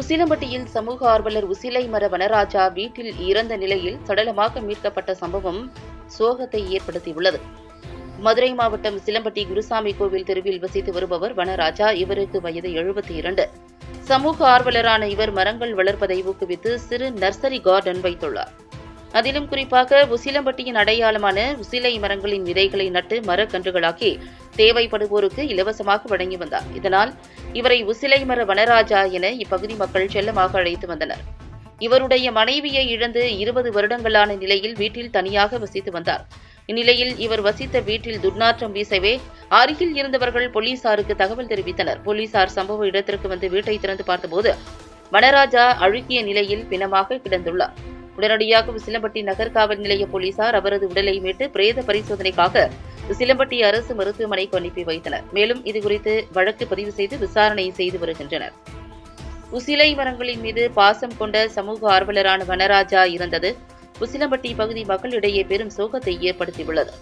உசிலம்பட்டியில் சமூக ஆர்வலர் உசிலை மர வனராஜா வீட்டில் இறந்த நிலையில் சடலமாக மீட்கப்பட்ட சம்பவம் சோகத்தை ஏற்படுத்தியுள்ளது. மதுரை மாவட்டம் சிலம்பட்டி குருசாமி கோவில் தெருவில் வசித்து வருபவர் வனராஜா இவருக்கு வயது எழுபத்தி இரண்டு. சமூக ஆர்வலரான இவர் மரங்கள் வளர்ப்பதை ஊக்குவித்து சிறு நர்சரி கார்டன் வைத்துள்ளார். அதிலும் குறிப்பாக உசிலம்பட்டியின் அடையாளமான உசிலை மரங்களின் விதைகளை நட்டு மரக்கன்றுகளாக்கி தேவைப்படுவோருக்கு இலவசமாக வழங்கி வந்தார். இதனால் இவரை உசிலை மர வனராஜா என இப்பகுதி மக்கள் செல்லமாக அழைத்து வந்தனர். இவருடைய மனைவியை இழந்து இருபது வருடங்களான நிலையில் வீட்டில் தனியாக வசித்து வந்தார். இந்நிலையில் இவர் வசித்த வீட்டில் துர்நாற்றம் வீசவே அருகில் இருந்தவர்கள் போலீசாருக்கு தகவல் தெரிவித்தனர். போலீசார் சம்பவ இடத்திற்கு வந்து வீட்டை திறந்து பார்த்தபோது வனராஜா அழுகிய நிலையில் பிணமாக கிடந்துள்ளார். உடனடியாக விசிலம்பட்டி நகர் காவல் நிலைய போலீசார் அவரது உடலை மீட்டு பிரேத பரிசோதனைக்காக விசிலம்பட்டி அரசு மருத்துவமனைக்கு அனுப்பி வைத்தனர். மேலும் இதுகுறித்து வழக்கு பதிவு செய்து விசாரணை செய்து வருகின்றனர். உசிலை மரங்களின் மீது பாசம் கொண்ட சமூக ஆர்வலரான வனராஜா இருந்தது உசிலம்பட்டி பகுதி மக்களிடையே பெரும் சோகத்தை ஏற்படுத்தியுள்ளது.